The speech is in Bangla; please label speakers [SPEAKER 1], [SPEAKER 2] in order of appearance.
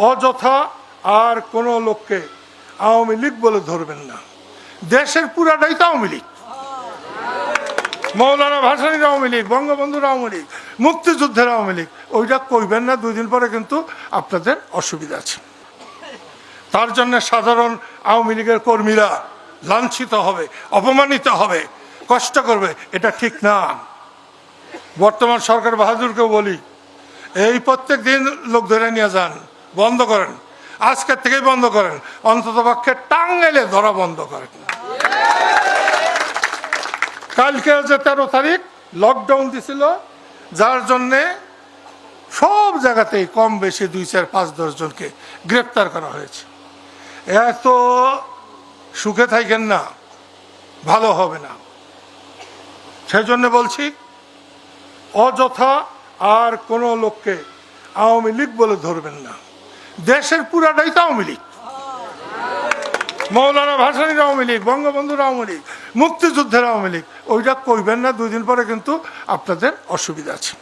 [SPEAKER 1] অযথা আর কোনো লোককে আওয়ামী লীগ বলে ধরবেন না। দেশের পুরাটাই তো আওয়ামী লীগ। মৌলানা ভাসানির আওয়ামী লীগ, বঙ্গবন্ধুর আওয়ামী লীগ, মুক্তিযুদ্ধের আওয়ামী লীগ, ওইটা কইবেন না, দুই দিন পরে কিন্তু আপনাদের অসুবিধা আছে। তার জন্য সাধারণ আওয়ামী লীগের কর্মীরা লাঞ্ছিত হবে, অপমানিত হবে, কষ্ট করবে, এটা ঠিক না। বর্তমান সরকার বাহাদুরকেও বলি, এই প্রত্যেক দিন লোক ধরে নিয়ে যান। বন্ধ করেন। আজকের থেকেই বন্ধ করেন। অন্তত পক্ষে টাঙ্গাইলে ধরা বন্ধ করেন। কালকে যে তেরো তারিখ লকডাউন দিছিল, যার জন্যে সব জায়গাতেই কম বেশি দুই, চার, পাঁচ, দশ জনকে গ্রেপ্তার করা হয়েছে। এত সুখে থাকেন না, ভালো হবে না। সেজন্য বলছি, অযথা আর কোনো লোককে আওয়ামী লীগ বলে ধরবেন না। দেশের পুরাটাই তো আওয়ামী লীগ। মৌলানা ভাসানির আওয়ামী লীগ, বঙ্গবন্ধুর আওয়ামী লীগ, মুক্তিযুদ্ধের আওয়ামী লীগ। ওইটা কইবেন না, দুই দিন পরে কিন্তু আপনাদের অসুবিধা আছে।